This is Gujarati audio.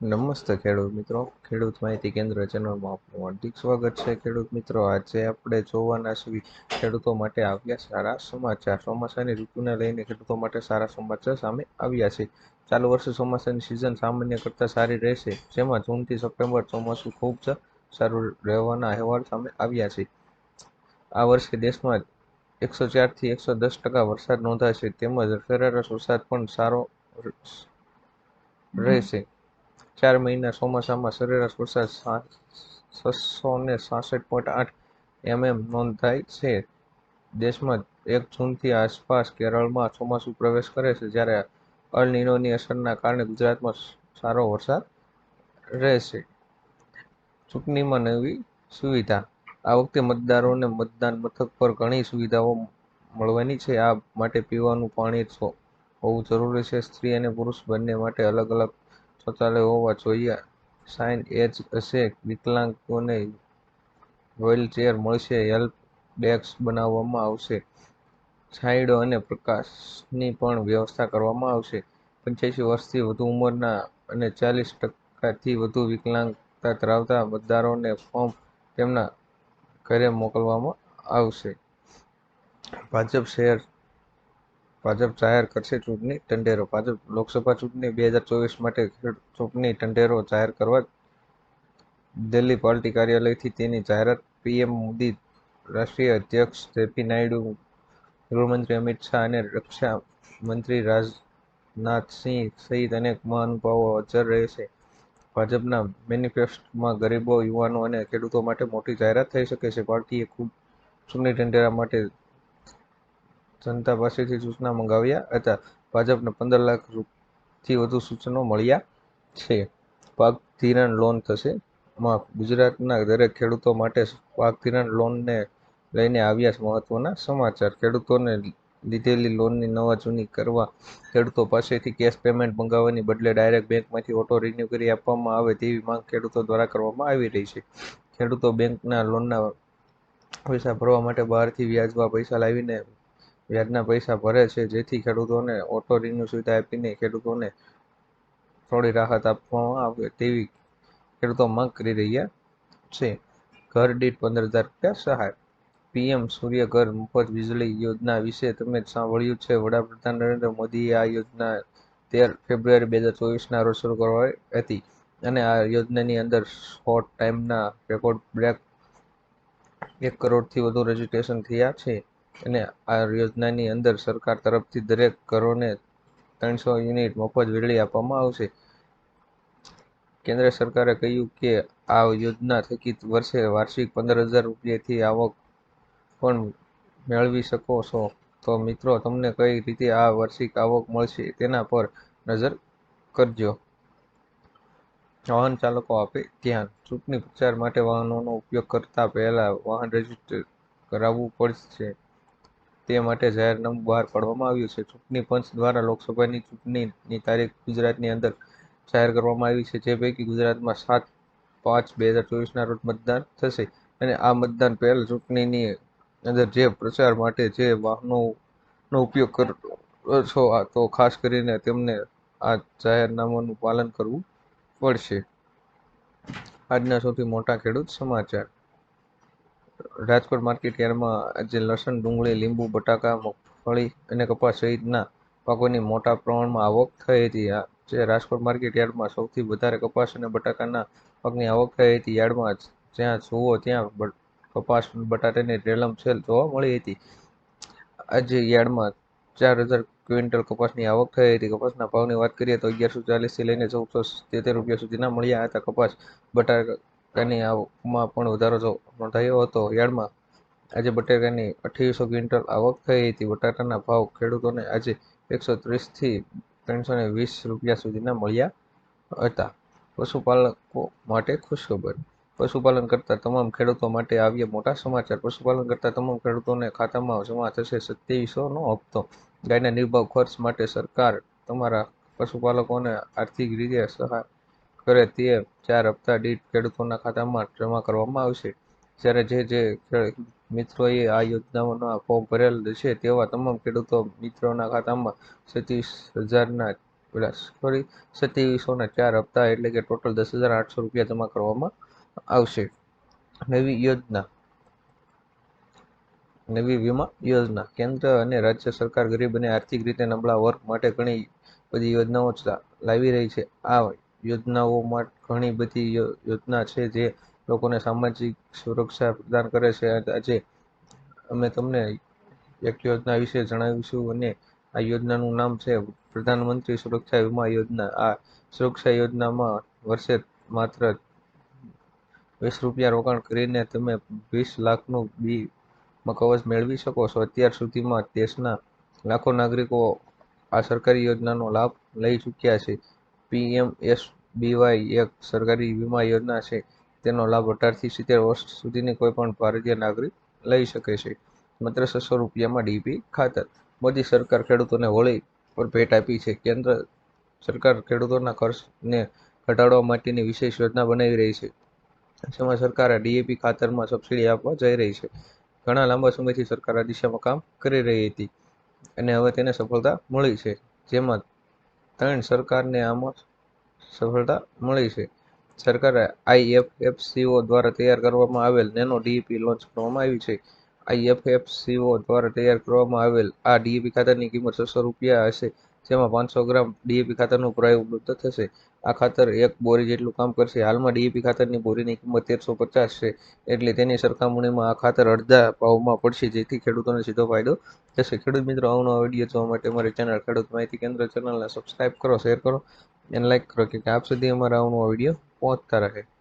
નમસ્તે ખેડૂત મિત્રો. ખેડૂત માહિતી કેન્દ્ર ચેનલમાં આપનું હાર્દિક સ્વાગત છે. ખેડૂત મિત્રો આજે આપણે જોવાના છીએ ખેડૂતો માટે આવ્યા સારા સમાચાર. ચોમાસાની ઋતુને લઈને ખેડૂતો માટે સારા સમાચાર સામે આવ્યા છે. ચાલુ વર્ષે ચોમાસાની સિઝન સામાન્ય કરતાં સારી રહેશે. જેમાં જૂનથી સપ્ટેમ્બર ચોમાસું ખૂબ જ સારું રહેવાના અહેવાલ સામે આવ્યા છે. આ વર્ષે દેશમાં એકસો ચારથી એકસો દસ ટકા વરસાદ નોંધાશે તેમજ સરેરાશ વરસાદ પણ સારો રહેશે. ચાર મહિના ચોમાસામાં સરેરાશ વરસાદ છસો ને સાસઠ પોઈન્ટ આઠ એમએમ નોંધાય છે. દેશમાં એક જૂનથી આસપાસ કેરળમાં ચોમાસું પ્રવેશ કરે છે, જ્યારે અલ નીનોની અસરના કારણે ગુજરાતમાં સારો વરસાદ રહેશે. ચૂંટણીમાં નવી સુવિધા. આ વખતે મતદારોને મતદાન મથક પર ઘણી સુવિધાઓ મળવાની છે. આ માટે પીવાનું પાણી હોવું જરૂરી છે. સ્ત્રી અને પુરુષ બંને માટે અલગ અલગ શૌચાલય હોવા જોઈએ. સાઇન એજ હશે. વિકલાંગોને વ્હીલચેર મળશે. હેલ્પ ડેસ્ક બનાવવામાં આવશે. છાંયડો અને પ્રકાશની પણ વ્યવસ્થા કરવામાં આવશે. પંચ્યાસી વર્ષથી વધુ ઉંમરના અને ચાલીસ ટકાથી વધુ વિકલાંગતા ધરાવતા મતદારોને ફોર્મ તેમના ઘરે મોકલવામાં આવશે. ભાજપ શહેર ભાજપ જાહેર કરશે ચૂંટણી, ઢંઢેરો. ભાજપ લોકસભા ચૂંટણી બે હજાર ચોવીસ માટે ચૂંટણી, ઢંઢેરો જાહેર કરવા દિલ્હી પાર્ટી કાર્યાલયથી તેની જાહેરાત. પીએમ મોદી, રાષ્ટ્રીય અધ્યક્ષ જેપી નાયડુ, ગૃહમંત્રી અમિત શાહ અને રક્ષા મંત્રી રાજનાથસિંહ સહિત અનેક મહાનુભાવો હાજર રહેશે. ભાજપના મેનિફેસ્ટોમાં ગરીબો, યુવાનો અને ખેડૂતો માટે મોટી જાહેરાત થઈ શકે છે. પાર્ટીએ ખૂબ ચૂંટણી ઢંઢેરા માટે જનતા પાસેથી સૂચના મંગાવ્યા હતા. ભાજપને પંદર લાખથી વધુ સૂચનો મળ્યા છે. પાક ધિરાણ લોન થશે. માફ ગુજરાતના દરેક ખેડૂતો માટે પાક ધિરાણ લોનને લઈને આવ્યા મહત્વના સમાચાર. ખેડૂતોને લીધેલી લોનની નવા જૂની કરવા ખેડૂતો પાસેથી કેશ પેમેન્ટ મંગાવવાની બદલે ડાયરેક્ટ બેંકમાંથી ઓટો રિન્યૂ કરી આપવામાં આવે તેવી માંગ ખેડૂતો દ્વારા કરવામાં આવી રહી છે. ખેડૂતો બેંકના લોનના પૈસા ભરવા માટે બહારથી વ્યાજમાં પૈસા લાવીને વ્યાજના પૈસા ભરે છે, જેથી ખેડૂતોને ઓટો રિન્યુ સુવિધા આપીને ખેડૂતોને થોડી રાહત આપવામાં આવે તેવી ખેડૂતો માંગ કરી રહ્યા છે. ઘર દીઠ પંદર હજાર રૂપિયા સહાય. પીએમ સૂર્ય ઘર મફત વીજળી યોજના વિશે તમે સાંભળ્યું છે. વડાપ્રધાન નરેન્દ્ર મોદીએ આ યોજના તેર ફેબ્રુઆરી બે હજાર ચોવીસના રોજ શરૂ કરવાની હતી અને આ યોજનાની અંદર શોર્ટ ટાઈમના રેકોર્ડ બ્રેક, એક કરોડથી વધુ રજીસ્ટ્રેશન થયા છે. અને આ યોજનાની અંદર સરકાર તરફથી દરેક ઘરોને ત્રણસો યુનિટ મફત વીજળી આપવામાં આવશે. કેન્દ્ર સરકારે કહ્યું કે આ યોજના થકી વર્ષે વાર્ષિક પંદર હજાર રૂપિયાથી આવક પણ મેળવી શકો છો. તો મિત્રો, તમને કઈ રીતે આ વાર્ષિક આવક મળશે તેના પર નજર કરજો. વાહન ચાલકો આપે ધ્યાન. ચૂંટણી પ્રચાર માટે વાહનોનો ઉપયોગ કરતા પહેલા વાહન રજિસ્ટર કરાવવું પડશે. તે માટે જાહેરનામું બહાર પાડવામાં આવ્યું છે. ચૂંટણી પંચ દ્વારા લોકસભાની ચૂંટણીની તારીખ ગુજરાતની અંદર જાહેર કરવામાં આવી છે. જે પૈકી ગુજરાતમાં સાત પાંચ બે હજાર ચોવીસના રોજ મતદાન થશે અને આ મતદાન પહેલાં ચૂંટણીની અંદર જે પ્રચાર માટે જે વાહનોનો ઉપયોગ કરો છો તો ખાસ કરીને તેમને આ જાહેરનામાનું પાલન કરવું પડશે. આજના સૌથી મોટા ખેડૂત સમાચાર. રાજકોટ માર્કેટ યાર્ડમાં આજે લસણ, ડુંગળી, લીંબુ, બટાકા, મગફળી અને કપાસ સહિતના પાકોની મોટા પ્રમાણમાં આવક થઈ હતી. જે રાજકોટ માર્કેટ યાર્ડમાં સૌથી વધારે કપાસ અને બટાકાના પાકની આવક થઈ હતી. યાર્ડમાં જ્યાં જુઓ ત્યાં કપાસ બટાટાની રેલમ છેલ જોવા મળી હતી. આજે યાર્ડમાં ચાર હજાર ક્વિન્ટલ કપાસની આવક થઈ હતી. કપાસના ભાવની વાત કરીએ તો અગિયારસો ચાલીસથી લઈને ચૌદસો તેત્તેર રૂપિયા સુધીના મળ્યા હતા કપાસ બટાકાની આવકમાં પણ વધારો નોંધાયો હતો. યાર્ડમાં આજે બટેકાની અઠ્યાવીસો ક્વિન્ટલ આવક થઈ હતી. બટાટાના ભાવ ખેડૂતોને આજે એકસો ત્રીસથી ત્રણસો વીસ રૂપિયા સુધીના મળ્યા હતા. પશુપાલકો માટે ખુશખબર. પશુપાલન કરતા તમામ ખેડૂતો માટે આવ્યા મોટા સમાચાર. પશુપાલન કરતા તમામ ખેડૂતોને ખાતામાં જમા થશે સત્યાવીસોનો હપ્તો. ગાયના નિર્ભાવ ખર્ચ માટે સરકાર તમારા પશુપાલકોને આર્થિક રીતે સહાય કરે તે ચાર હપ્તા દીઠ ખેડૂતોના ખાતામાં જમા કરવામાં આવશે. જ્યારે જે જે મિત્રોએ આ યોજનાઓના ફોર્મ ભરેલ છે તેવા તમામ ખેડૂતો મિત્રોના ખાતામાં સત્યાવીસ હજારના સોરી સત્યાવીસોના ચાર હપ્તા એટલે કે ટોટલ દસ હજાર આઠસો રૂપિયા જમા કરવામાં આવશે. નવી યોજના. નવી વીમા યોજના. કેન્દ્ર અને રાજ્ય સરકાર ગરીબ અને આર્થિક રીતે નબળા વર્ગ માટે ઘણી બધી યોજનાઓ લાવી રહી છે. આ યોજનાઓમાં ઘણી બધી યોજના છે જે લોકોને સામાજિક સુરક્ષા પ્રદાન કરે છે. આજે અમે તમને એક યોજના વિશે જણાવીશું અને આ યોજનાનું નામ છે પ્રધાનમંત્રી સુરક્ષા વીમા યોજના. આ સુરક્ષા યોજનામાં વર્ષે માત્ર વીસ રૂપિયા રોકાણ કરીને તમે વીસ લાખનું બી કવચ મેળવી શકો છો. અત્યાર સુધીમાં દેશના લાખો નાગરિકો આ સરકારી યોજનાનો લાભ લઈ ચૂક્યા છે. પીએમએસબીવાય એક સરકારી વીમા યોજના છે. તેનો લાભ અઢારથી સિત્તેર વર્ષ સુધીની કોઈ પણ ભારતીય નાગરિક લઈ શકે છે. માત્ર છસો રૂપિયામાં ડીપી ખાતર. મોદી સરકાર ખેડૂતોને હોળી પર ભેટ આપી છે. કેન્દ્ર સરકાર ખેડૂતોના ખર્ચને ઘટાડવા માટેની વિશેષ યોજના બનાવી રહી છે. જેમાં સરકાર ડીએપી ખાતરમાં સબસિડી આપવા જઈ રહી છે. ઘણા લાંબા સમયથી સરકાર આ દિશામાં કામ કરી રહી હતી અને હવે તેને સફળતા મળી છે. જેમાં ત્રણ સરકારને આમાં સફળતા મળી છે. સરકારે આઈએફએફસીઓ દ્વારા તૈયાર કરવામાં આવેલ નેનો ડીઈપી લોન્ચ કરવામાં આવી છે. આઈએફએફસીઓ દ્વારા તૈયાર કરવામાં આવેલ આ ડીઈપી ખાતરની કિંમત છસો રૂપિયા હશે. જેમાં પાંચસો ગ્રામ ડીએપી ખાતરનું પ્રાય ઉપલબ્ધ થશે. આ ખાતર એક બોરી જેટલું કામ કરશે. હાલમાં ડીએપી ખાતરની બોરીની કિંમત તેરસો પચાસ છે. એટલે તેની સરખામણીમાં આ ખાતર અડધા ભાવમાં પડશે, જેથી ખેડૂતોને સીધો ફાયદો થશે. ખેડૂત મિત્રો, આવનો વીડિયો જોવા માટે અમારી ચેનલ ખેડૂત માહિતી કેન્દ્ર ચેનલને સબસ્ક્રાઈબ કરો શેર કરો અને લાઇક કરો કે આપ સુધી અમારા આવનો વીડિયો પહોંચતા રહે.